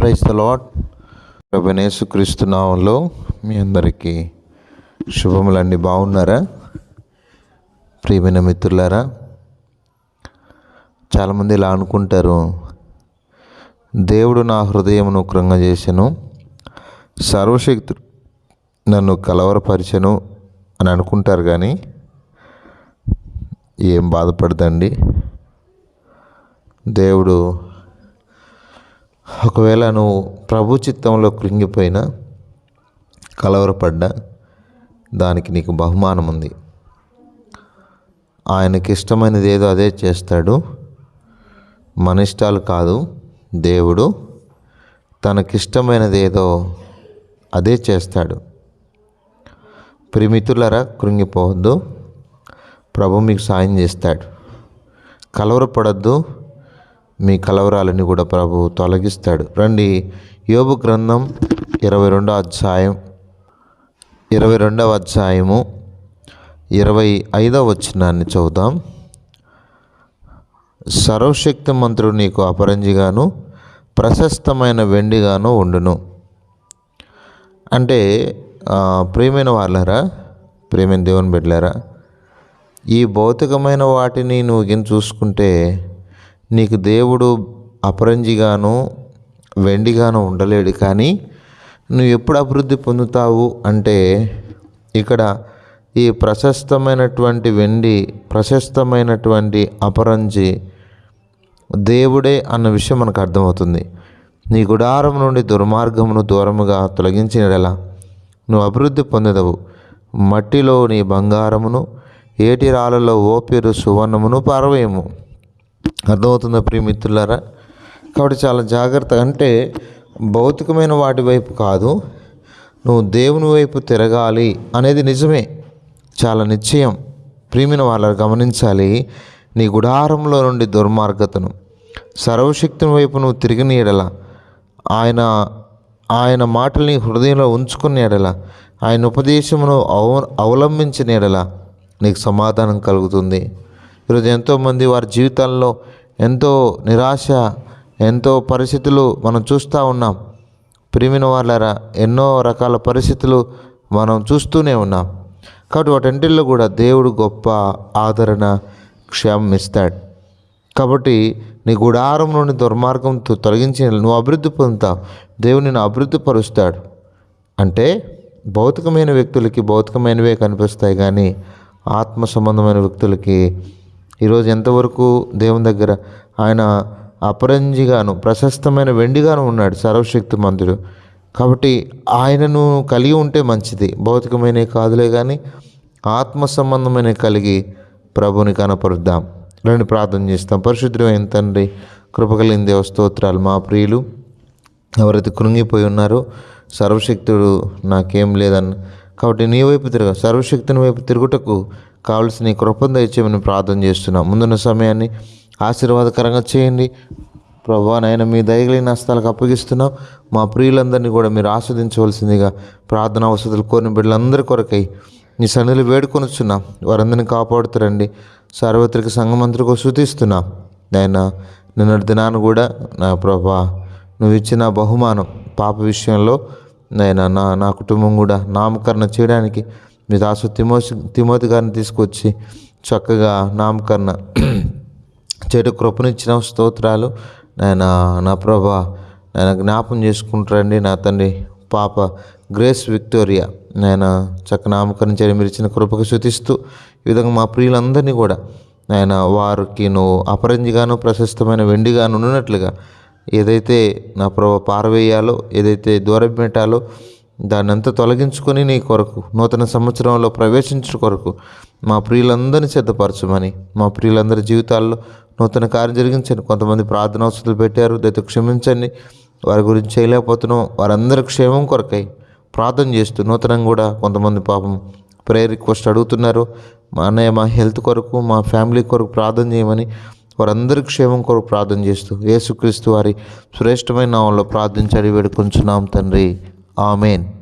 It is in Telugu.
ప్రైజ్ ద లాడ్ ప్రభనేసుక్రీస్తు నామంలో మీ అందరికీ శుభములండి. బాగున్నారా? ప్రియమైన మిత్రులారా చాలామంది ఇలా అనుకుంటారు దేవుడు నా హృదయమును చేశాను సర్వశక్తు నన్ను కలవరపరిచెను అని అనుకుంటారు కానీ ఏం బాధపడదండి. దేవుడు ఒకవేళ నువ్వు ప్రభు చిత్తంలో కృంగిపోయినా కలవరపడ్డా దానికి నీకు బహుమానం ఉంది ఆయనకి ఇష్టమైనది ఏదో అదే చేస్తాడు. మన ఇష్టాలు కాదు దేవుడు తనకిష్టమైనది ఏదో అదే చేస్తాడు. ప్రిమితులరా కృంగిపోవద్దు. ప్రభు మీకు సాయం చేస్తాడు. కలవరపడద్దు మీ కలవరాలని కూడా ప్రభు తొలగిస్తాడు. రండి యోబు గ్రంథం ఇరవై రెండో అధ్యాయం ఇరవై రెండవ అధ్యాయము ఇరవై ఐదవ వచ్చినాన్ని చదువుదాం. సర్వశక్తి మంత్రుడు నీకు అపరంజిగాను ప్రశస్తమైన వెండిగాను ఉండును. అంటే ప్రేమైన ప్రియమైన వాళ్ళారా ప్రియమైన దేవుని బిడ్డలారా ఈ భౌతికమైన వాటిని నువ్వు గిని చూసుకుంటే నీకు దేవుడు అపరంజిగాను వెండిగాను ఉండలేడు. కానీ నువ్వు ఎప్పుడు అభివృద్ధి పొందుతావు అంటే ఇక్కడ ఈ ప్రశస్తమైనటువంటి వెండి ప్రశస్తమైనటువంటి అపరంజి దేవుడే అన్న విషయం మనకు అర్థమవుతుంది. నీ గుడారం నుండి దుర్మార్గమును దూరముగా తొలగించినడలా నువ్వు అభివృద్ధి పొందదవు. మట్టిలో నీ బంగారమును ఏటి రాళ్ళలో ఓపిరు సువర్ణమును పారవేయము. అర్థమవుతుందా ప్రియమిత్రులారా? కాబట్టి చాలా జాగ్రత్త అంటే భౌతికమైన వాటి వైపు కాదు నువ్వు దేవుని వైపు తిరగాలి అనేది నిజమే. చాలా నిశ్చయం. ప్రియమైన వాళ్ళని గమనించాలి నీ గుడారంలో నుండి దుర్మార్గతను. సర్వశక్తిని వైపు నువ్వు తిరిగిన ఎడల ఆయన ఆయన మాటల్ని హృదయంలో ఉంచుకున్న ఎడల ఆయన ఉపదేశమును అవ అవలంబించిన ఎడల నీకు సమాధానం కలుగుతుంది. ఈరోజు ఎంతోమంది వారి జీవితాల్లో ఎంతో నిరాశ ఎంతో పరిస్థితులు మనం చూస్తూ ఉన్నాం. ప్రిమిన వాళ్ళరా ఎన్నో రకాల పరిస్థితులు మనం చూస్తూనే ఉన్నాం. కాబట్టి వాటన్నిటిలో కూడా దేవుడు గొప్ప ఆదరణ క్షేమం ఇస్తాడు. కాబట్టి నీ గుడారం నుండి దుర్మార్గంతో తొలగించి నువ్వు అభివృద్ధి పొందుతావు. దేవుడు నిన్ను అభివృద్ధి పరుస్తాడు. అంటే భౌతికమైన వ్యక్తులకి భౌతికమైనవే కనిపిస్తాయి కానీ ఆత్మ సంబంధమైన వ్యక్తులకి ఈరోజు ఎంతవరకు దేవుని దగ్గర ఆయన అపరంజిగాను ప్రశస్తమైన వెండిగాను ఉన్నాడు సర్వశక్తి మంతుడు. కాబట్టి ఆయనను కలిగి ఉంటే మంచిది. భౌతికమైన కాదులే కానీ ఆత్మ సంబంధమైన కలిగి ప్రభుని కనపరుద్దాం. రండి ప్రార్థన చేస్తాం. పరిశుద్ధమైన తండ్రి కృపకలిగిన దేవ స్తోత్రాలు మా ప్రియులు ఎవరైతే కృంగిపోయి ఉన్నారో సర్వశక్తుడు నాకేం లేదన్న. కాబట్టి నీ వైపు తిరగ సర్వశక్తిని వైపు తిరుగుటకు కావలసిన కృపను దయచేయమని ప్రార్థన చేస్తున్నాం. ముందున్న సమయాన్ని ఆశీర్వాదకరంగా చేయండి. ప్రభా నాయన మీ దయగలిగిన హస్తాలకు అప్పగిస్తున్నాం. మా ప్రియులందరినీ కూడా మీరు ఆస్వాదించవలసిందిగా ప్రార్థన అవసరాలు కోరిన బిడ్డలందరి కొరకై నీ సన్నిధిలో వేడుకొనుచున్నాం. వారందరినీ కాపాడుతారండి. సార్వత్రిక సంఘమంత్రికి శృతిస్తున్నాం నాయన నిన్నటి దినాన్ని కూడా నా ప్రభా నువ్వు ఇచ్చిన బహుమానం పాప విషయంలో నేను నా నా కుటుంబం కూడా నామకరణ చేయడానికి మీ దాసు తిమోసి తిమోతి గారిని తీసుకొచ్చి చక్కగా నామకరణ చెడు కృపనిచ్చిన స్తోత్రాలు ఆయన నా ప్రభా నాయన జ్ఞాపం చేసుకుంటారండి నా తండ్రి పాప గ్రేస్ విక్టోరియా. ఆయన చక్క నామకరణ చేయడం మీరు ఇచ్చిన కృపకు శృతిస్తూ ఈ విధంగా మా ప్రియులందరినీ కూడా నాయన వారికి నువ్వు అపరంజిగాను ప్రశస్తమైన వెండిగాను ఉన్నట్లుగా ఏదైతే నా ప్రభు పారవేయాలో ఏదైతే దూరం దాన్నంతా తొలగించుకొని నీ కొరకు నూతన సంవత్సరంలో ప్రవేశించు కొరకు మా ప్రియులందరినీ సిద్ధపరచమని మా ప్రియులందరి జీవితాల్లో నూతన కార్యం జరిగించండి. కొంతమంది ప్రార్థన అవసరాలు పెట్టారు దయతో క్షమించండి. వారి గురించి చేయలేకపోతున్నాం. వారందరి క్షేమం కొరకై ప్రార్థన చేస్తూ నూతనంగా కూడా కొంతమంది పాపం ప్రేయర్ రిక్వెస్ట్ అడుగుతున్నారు. మా అన్నయ్య మా హెల్త్ కొరకు మా ఫ్యామిలీ కొరకు ప్రార్థన చేయమని వారందరి క్షేమం కొరకు ప్రార్థన చేస్తూ యేసుక్రీస్తు వారి శ్రేష్టమైన నామంలో ప్రార్థించడి వేడుకొంచున్నాం తండ్రి. Amen.